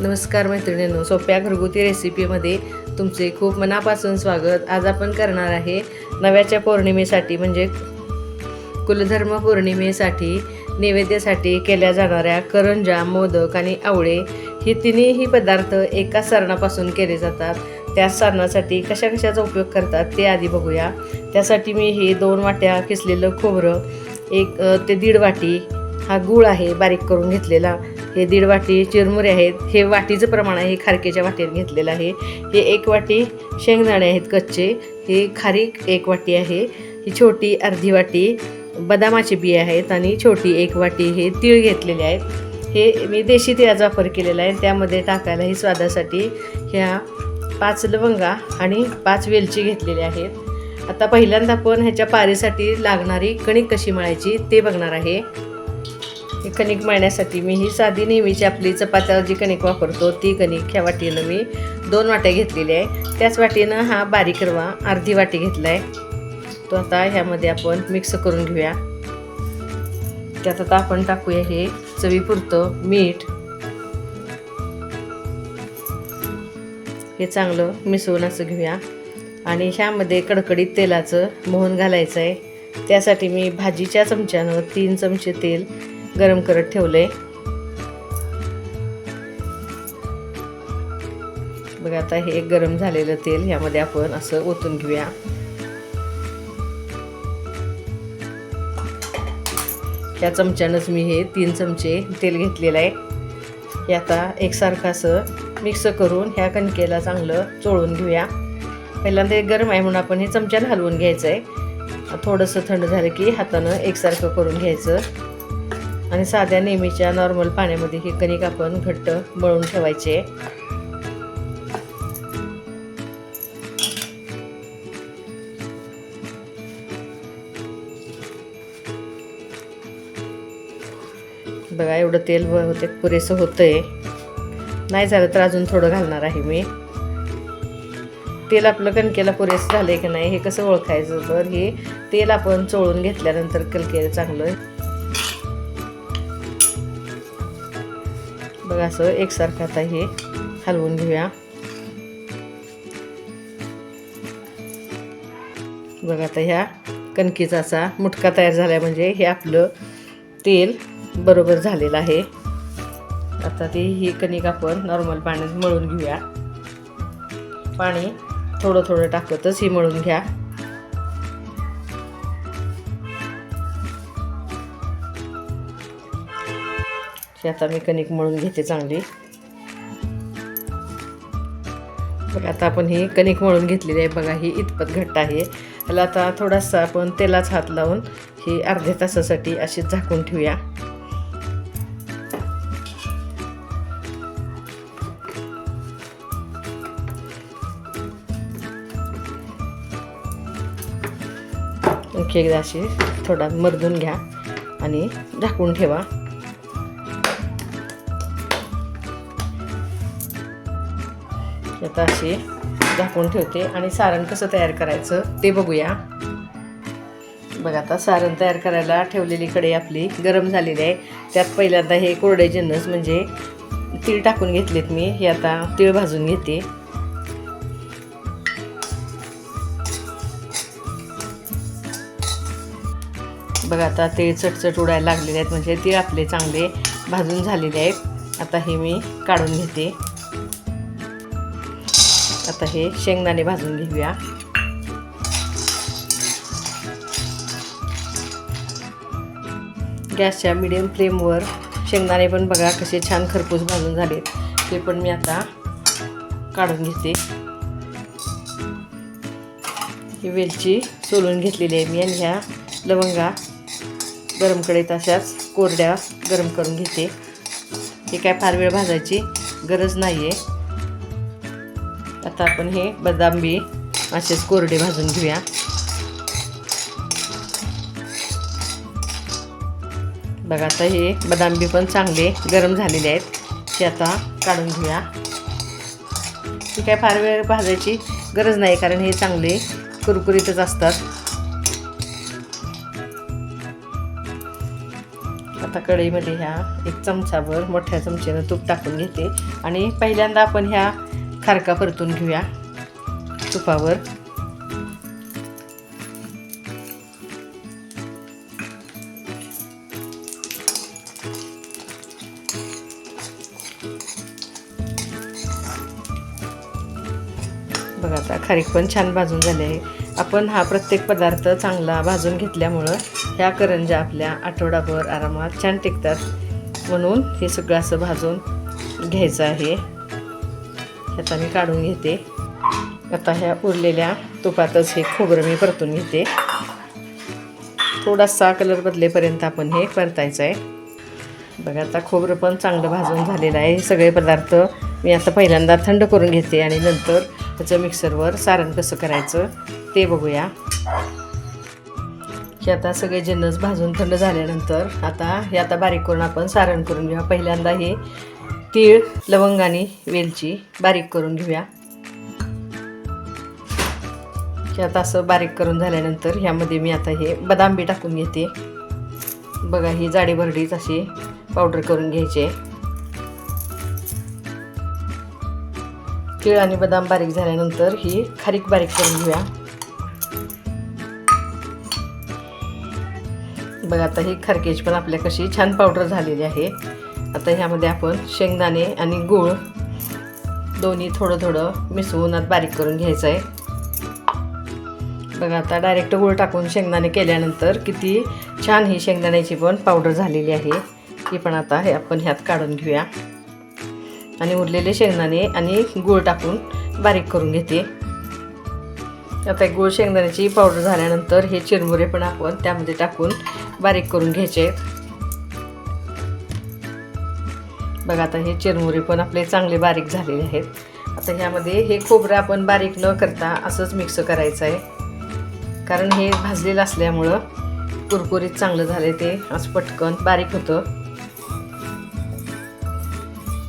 नमस्कार मैत्रिणींनो सोप्या घरगुती रेसिपीमध्ये तुमचे खूप मनापासून स्वागत. आज आपण करणार आहे नव्याच्या पौर्णिमेसाठी म्हणजे कुलधर्म पौर्णिमेसाठी नैवेद्यासाठी केल्या जाणाऱ्या करंजा मोदक आणि आवळे हे तिन्हीही पदार्थ एका सारणापासून केले जातात. त्या सारणासाठी कशा कशाचा उपयोग करतात ते आधी बघूया. त्यासाठी मी हे दोन वाट्या किसलेलं खोबरं एक ते दीड वाटी हा गूळ आहे बारीक करून घेतलेला. हे दीड वाटी चिरमुरे आहेत. हे वाटीचं प्रमाण आहे हे खारकेच्या वाटीत घेतलेलं आहे. हे एक वाटी शेंगदाणे आहेत कच्चे. हे खारीक एक वाटी आहे. ही छोटी अर्धी वाटी बदामाचे बिये आहेत आणि छोटी एक वाटी हे तीळ घेतलेले आहेत. हे मी देशी तिळाचा वापर केलेला आहे. त्यामध्ये टाकायला ही स्वादासाठी ह्या पाच लवंगा आणि पाच वेलची घेतलेल्या आहेत. आता पहिल्यांदा आपण ह्याच्या पारीसाठी लागणारी कणिक कशी मळायची ते बघणार आहे. ही कणिक मळण्यासाठी मी ही साधी नेहमीची आपली चपात्यावर जी कणिक वापरतो ती कणिक ह्या वाटीनं मी दोन वाट्या घेतलेल्या आहे. त्याच वाटीनं हा बारीक रवा अर्धी वाटी घेतला आहे तो आता ह्यामध्ये आपण मिक्स करून घेऊया. त्यात आता आपण टाकूया हे चवीपुरतं मीठ. हे चांगलं मिसळून असं घेऊया. आणि ह्यामध्ये कडकडीत तेलाचं मोहन घालायचं आहे त्यासाठी मी भाजीच्या चमच्यानं तीन चमचे तेल गरम करत ठेवलं आहे बघा आता हे गरम झालेलं तेल ह्यामध्ये आपण असं ओतून घेऊया. ह्या चमच्यानंच मी हे तीन चमचे तेल घेतलेलं आहे. हे आता एकसारखं असं मिक्स करून ह्या कणकेला चांगलं चोळून घेऊया. पहिल्यांदा एक गरम आहे म्हणून आपण हे चमच्यानं हलवून घ्यायचं आहे थोडंसं थंड झालं की हातानं एकसारखं करून घ्यायचं. आणि साध्या नेहमीच्या नॉर्मल पाण्यामध्ये हे कणिक आपण घट्ट मळून ठेवायचे. बघा एवढं तेल होते पुरेसं होतंय. नाही झालं तर अजून थोडं घालणार आहे मी. तेल आपलं कणकेला पुरेसं झालंय की नाही हे कसं ओळखायचं? तर हे तेल आपण चोळून घेतल्यानंतर कणकेला चांगलं बघा असं एकसारखं आता हे हलवून घेऊया. बघा आता ह्या कणकीचा असा मुटका तयार झाला म्हणजे हे आपलं तेल बरोबर झालेलं आहे. आता ते ही कणिक आपण नॉर्मल पाण्यात मळून घेऊया. पाणी थोडं थोडं टाकतच ही मळून घ्या. ही आता मी कणिक मळून घेते चांगली. बघा आता आपण ही कणिक मळून घेतलेली आहे. बघा ही इतपत घट्ट आहे. त्याला आता थोडासा आपण तेलाच हात लावून ही अर्ध्या तासासाठी अशी झाकून ठेवूया. आणखी एकदा अशी थोडा मर्दून घ्या आणि झाकून ठेवा. आता अशी झाकून ठेवते आणि सारण कसं तयार करायचं ते बघूया. बघा आता सारण तयार करायला ठेवलेली कढई आपली गरम झालेली आहे. त्यात पहिल्यांदा हे कोरडे जिन्नस म्हणजे तीळ टाकून घेतलेत मी. हे आता तीळ भाजून घेते. बघा आता तीळ चटचट उडायला लागलेले आहेत. म्हणजे तीळ आपले चांगले भाजून झालेले आहेत. आता हे मी काढून घेते. आता हे शेंगदाणे भाजून घेऊया. गॅसच्या मिडियम फ्लेमवर शेंगदाणे पण बघा कसे छान खरपूस भाजून झालेत. ते पण मी आता काढून घेते. ही वेलची सोलून घेतलेली आहे मी आणि ह्या लवंगा गरम कढईत अशाच कोरड्या गरम करून घेते. हे काय फार वेळ भाजायची गरज नाही आहे आता आपण हे बदाम बी असेच कोरडे भाजून घेऊया. बघा आता हे बदाम बी पण चांगले गरम झालेले आहेत. ते आता काढून घेऊया. ती काय फार वेळ भाजायची गरज नाही कारण हे चांगले कुरकुरीतच असतात. आता कढईमध्ये ह्या एक चमचाभर मोठ्या चमच्यानं तूप टाकून घेते. आणि पहिल्यांदा आपण ह्या खारका परतून घेऊया तुपावर. बघा आता खारीक पण छान भाजून झाले आहे. आपण हा प्रत्येक पदार्थ चांगला भाजून घेतल्यामुळं ह्या करंजा आपल्या आठवडाभर आरामात छान टिकतात. म्हणून हे सगळं असं भाजून घ्यायचं आहे. ह्याचा मी काढून घेते. आता ह्या उरलेल्या तुपातच हे खोबरं मी परतून घेते. थोडासा कलर बदलेपर्यंत आपण हे परतायचं आहे. बघा आता खोबरं पण चांगलं भाजून झालेलं आहे. हे सगळे पदार्थ मी आता पहिल्यांदा थंड करून घेते आणि नंतर त्याचं मिक्सरवर सारण कसं करायचं ते बघूया. हे आता सगळे जिन्नस भाजून थंड झाल्यानंतर आता हे आता बारीक करून आपण सारण करून घेऊया पहिल्यांदा हे तीळ लवंग आणि वेलची बारीक करून घेऊया. हे आता असं बारीक करून झाल्यानंतर ह्यामध्ये मी आता हे बदाम बी टाकून घेते. बघा ही जाडी भरडीच अशी पावडर करून घ्यायचे तीळ आणि बदाम बारीक झाल्यानंतर ही खारीक बारीक करून घेऊया. बघा आता ही खारकेची पण आपल्या कशी छान पावडर झालेली आहे. आता ह्यामध्ये आपण शेंगदाणे आणि गूळ दोन्ही थोडं थोडं मिसळून आत बारीक करून घ्यायचं आहे. बघा आता डायरेक्ट गूळ टाकून शेंगदाणे केल्यानंतर किती छान ही शेंगदाण्याची पण पावडर झालेली आहे. ती पण आता हे आपण ह्यात काढून घेऊया. आणि उरलेले शेंगदाणे आणि गूळ टाकून बारीक करून घेते. आता गूळ शेंगदाण्याची पावडर झाल्यानंतर हे चिरमुरे पण आपण त्यामध्ये टाकून बारीक करून घ्यायचे बघा आता हे चिरमुरे पण आपले चांगले बारीक झालेले आहेत. आता ह्यामध्ये हे खोबरं आपण बारीक न करता असंच मिक्स करायचं आहे. कारण हे भाजलेलं असल्यामुळं कुरकुरीत चांगलं झालं ते असं पटकन बारीक होतं.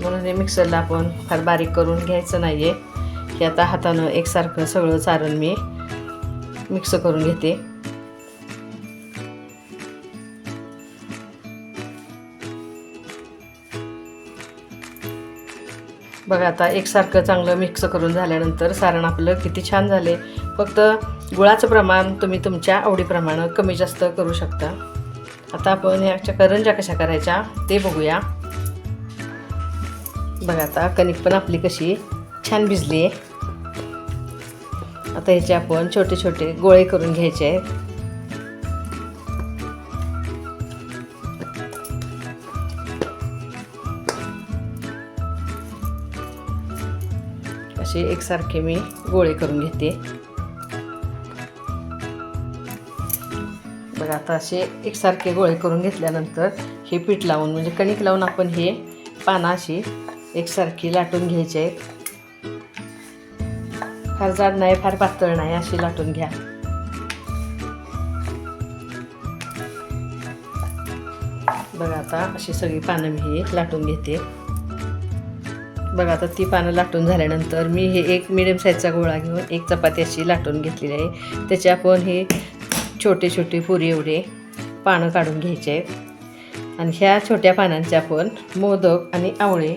म्हणून हे मिक्सरला आपण फार बारीक करून घ्यायचं नाही आहे हे आता हातानं एकसारखं सगळं चारण मी मिक्स करून घेते. बघा आता एकसारखं चांगलं मिक्स करून झाल्यानंतर सारण आपलं किती छान झाले. फक्त गुळाचं प्रमाण तुम्ही तुमच्या आवडीप्रमाणे कमी जास्त करू शकता. आता आपण ह्याच्या करंजा कशा करायच्या ते बघूया. बघा आता कणिक पण आपली कशी छान भिजली आहे. आता ह्याचे आपण छोटे छोटे गोळे करून घ्यायचे आहेत. असे एकसारखे मी गोळे करून घेते. बघा आता असे एकसारखे गोळे करून घेतल्यानंतर हे पीठ लावून म्हणजे कणिक लावून आपण हे पानं अशी एकसारखी लाटून घ्यायची आहेत. फार जाड नाही फार पातळ नाही अशी लाटून घ्या. बघा आता अशी सगळी पानं मी ही लाटून घेते. बघा आता ती पानं लाटून झाल्यानंतर मी हे एक मिडियम साईजचा गोळा घेऊन एक चपाती अशी लाटून घेतलेली आहे. त्याचे आपण हे छोटे छोटे पुरी एवढे पानं काढून घ्यायचे आहेत. आणि ह्या छोट्या पानांचे आपण मोदक आणि आवळे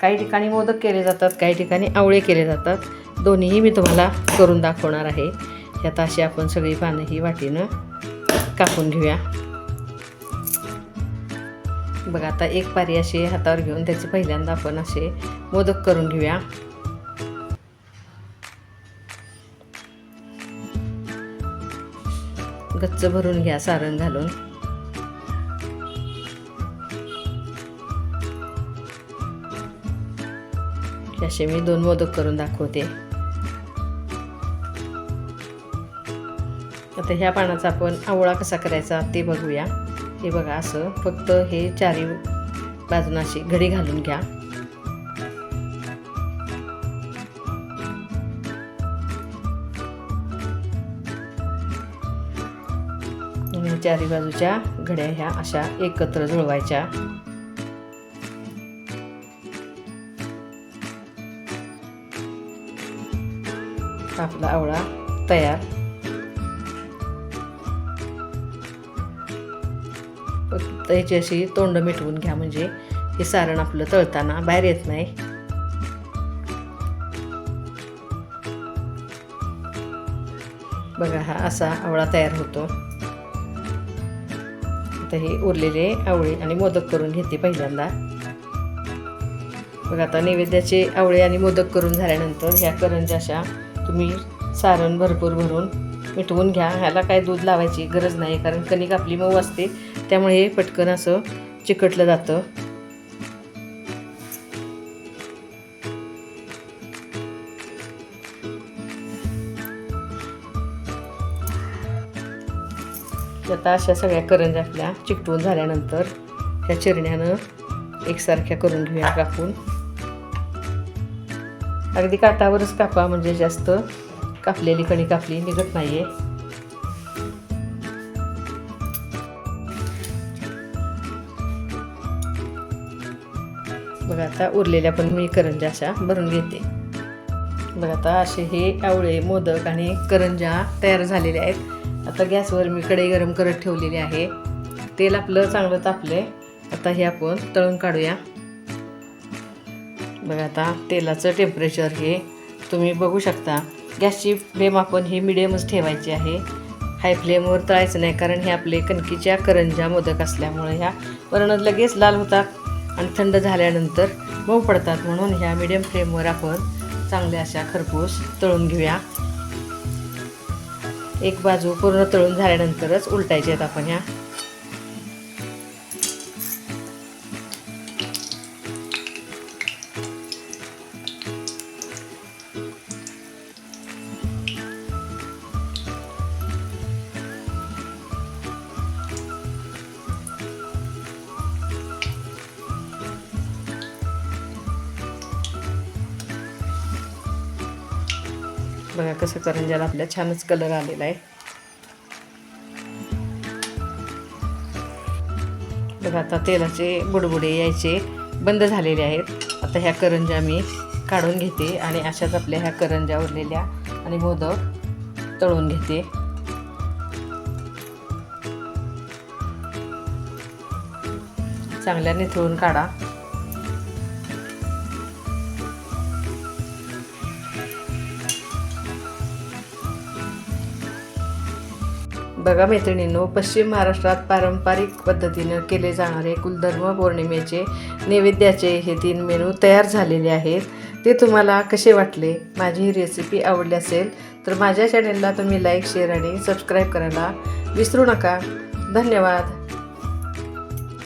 काही ठिकाणी मोदक केले जातात काही ठिकाणी आवळे केले जातात. दोन्हीही मी तुम्हाला करून दाखवणार आहे. ह्यात अशी आपण सगळी पानं ही वाटीनं कापून घेऊया. बघा आता एक पारी अशी हातावर घेऊन त्याचे पहिल्यांदा आपण असे मोदक करून घेऊया. गच्च भरून घ्या सारण घालून. असे मी दोन मोदक करून दाखवते. आता ह्या पानाचा आपण आवळा कसा करायचा ते बघूया. हे बघा असं फक्त हे चारी बाजून अशी घडी घालून घ्या. चारी बाजूच्या घड्या ह्या अशा एकत्र जुळवायच्या. आपला आवळा तयार. फक्त ह्याची अशी तोंड मिटवून घ्या म्हणजे हे सारण आपलं तळताना बाहेर येत नाही. बघा हा असा आवळा तयार होतो. आता हे उरलेले आवळे आणि मोदक करून घेते पहिल्यांदा. बघा आता नैवेद्याचे आवळे आणि मोदक करून झाल्यानंतर ह्या करंज्या अशा तुम्ही सारण भरपूर भरून मिटवून घ्या. ह्याला काय दूध लावायची गरज नाही कारण कणिक आपली मऊ असते. त्यामुळे हे पटकन असं चिकटलं जातं. आता अशा सगळ्या करंजा आपल्या चिकटून झाल्यानंतर ह्या चिरण्यानं एकसारख्या करून घेऊया कापून. अगदी काटावरच कापा म्हणजे जास्त कापलेली कणी कापली निघत नाही आहे बघा आता उरलेल्या पण मी करंजा अशा भरून घेते. बघा आता असे हे आवळे मोदक आणि करंजा तयार झालेले आहेत. आता गॅसवर मी कढई गरम करत ठेवलेली आहे. तेल आपलं चांगलं तापलं आहे आता हे आपण तळून काढूया. बघा आता तेलाचं टेम्परेचर हे तुम्ही बघू शकता. गॅसची फ्लेम आपण ही मिडियमच ठेवायची आहे. हाय फ्लेमवर तळायचं नाही कारण हे आपले कणकीच्या करंजा मोदक असल्यामुळे ह्या वरण लगेच लाल होतात. आणि थंड झाल्यानंतर मऊ पडतात म्हणून ह्या मिडियम फ्लेमवर आपण चांगल्या अशा खरपूस तळून घेऊया. एक बाजू पूर्ण तळून झाल्यानंतरच उलटायचे आहेत आपण ह्या. बघा कसं करंजाला आपल्या छानच कलर आलेला आहे. बघा आता तेलाचे बुडबुडे यायचे बंद झालेले आहेत. आता ह्या करंजा मी काढून घेते आणि अशाच आपल्या ह्या करंजा उरलेल्या आणि मोदक तळून घेते. चांगल्या निथळून काढा. बघा मैत्रिणींनो पश्चिम महाराष्ट्रात पारंपरिक पद्धतीनं केले जाणारे कुलधर्म पौर्णिमेचे नैवेद्याचे हे तीन मेनू तयार झालेले आहेत. ते तुम्हाला कसे वाटले? माझी ही रेसिपी आवडली असेल तर माझ्या चॅनेलला तुम्ही लाईक शेअर आणि सबस्क्राईब करायला विसरू नका. धन्यवाद.